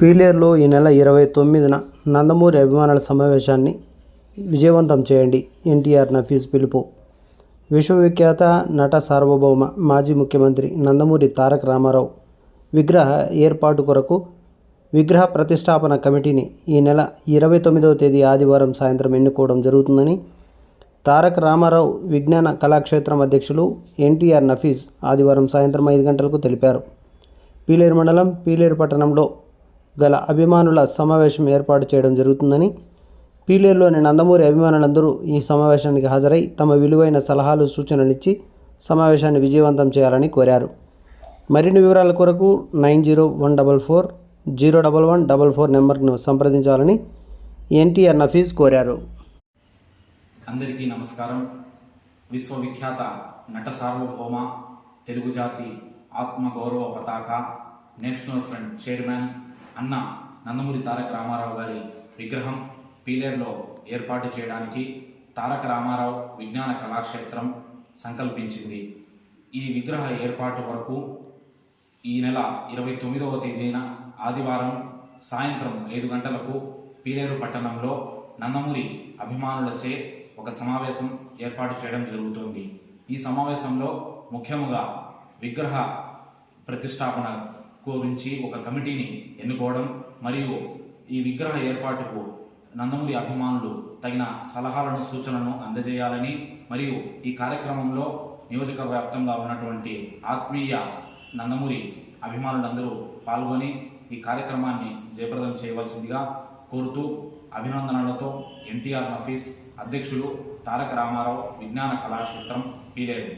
పీలేరులో ఈ నెల ఇరవై తొమ్మిదిన నందమూరి అభిమానుల సమావేశాన్ని విజయవంతం చేయండి. ఎన్టీఆర్ నఫీస్ పిలుపు. విశ్వవిఖ్యాత నట సార్వభౌమ మాజీ ముఖ్యమంత్రి నందమూరి తారక రామారావు విగ్రహ ఏర్పాటు కొరకు విగ్రహ ప్రతిష్టాపన కమిటీని ఈ నెల ఇరవై తొమ్మిదవ తేదీ ఆదివారం సాయంత్రం ఎన్నుకోవడం జరుగుతుందని తారక రామారావు విజ్ఞాన కళాక్షేత్రం అధ్యక్షులు ఎన్టీఆర్ నఫీస్ ఆదివారం సాయంత్రం ఐదు గంటలకు తెలిపారు. పీలేరు మండలం పీలేరు పట్టణంలో గల అభిమానుల సమావేశం ఏర్పాటు చేయడం జరుగుతుందని పీలేరులోని నందమూరి అభిమానులందరూ ఈ సమావేశానికి హాజరై తమ విలువైన సలహాలు సూచనలు ఇచ్చి సమావేశాన్ని విజయవంతం చేయాలని కోరారు. మరిన్ని వివరాల కొరకు nine zero one double four zero double one double four నెంబర్ను సంప్రదించాలని ఎన్టీఆర్ నఫీస్ కోరారు. అందరికీ నమస్కారం. విశ్వవిఖ్యాత నట సార్వభౌమ తెలుగు జాతి ఆత్మగౌరవ పతాక నేషనల్ ఫ్రంట్ చైర్మన్ అన్న నందమూరి తారక రామారావు గారి విగ్రహం పీలేరులో ఏర్పాటు చేయడానికి తారక రామారావు విజ్ఞాన కళాక్షేత్రం సంకల్పించింది. ఈ విగ్రహ ఏర్పాటు వరకు ఈ నెల ఇరవై తొమ్మిదవ తేదీన ఆదివారం సాయంత్రం ఐదు గంటలకు పీలేరు పట్టణంలో నందమూరి అభిమానులచే ఒక సమావేశం ఏర్పాటు చేయడం జరుగుతుంది. ఈ సమావేశంలో ముఖ్యముగా విగ్రహ ప్రతిష్టాపన గురించి ఒక కమిటీని ఎన్నుకోవడం మరియు ఈ విగ్రహ ఏర్పాటుకు నందమూరి అభిమానులు తగిన సలహాలను సూచనలను అందజేయాలని మరియు ఈ కార్యక్రమంలో నియోజక వ్యాప్తంగా ఉన్నటువంటి ఆత్మీయ నందమూరి అభిమానులందరూ పాల్గొని ఈ కార్యక్రమాన్ని జయప్రదం చేయవలసిందిగా కోరుతూ అభినందనలతో ఎన్టీఆర్ నఫీస్ అధ్యక్షులు తారక రామారావు విజ్ఞాన కళాక్షేత్రం పీలేరు.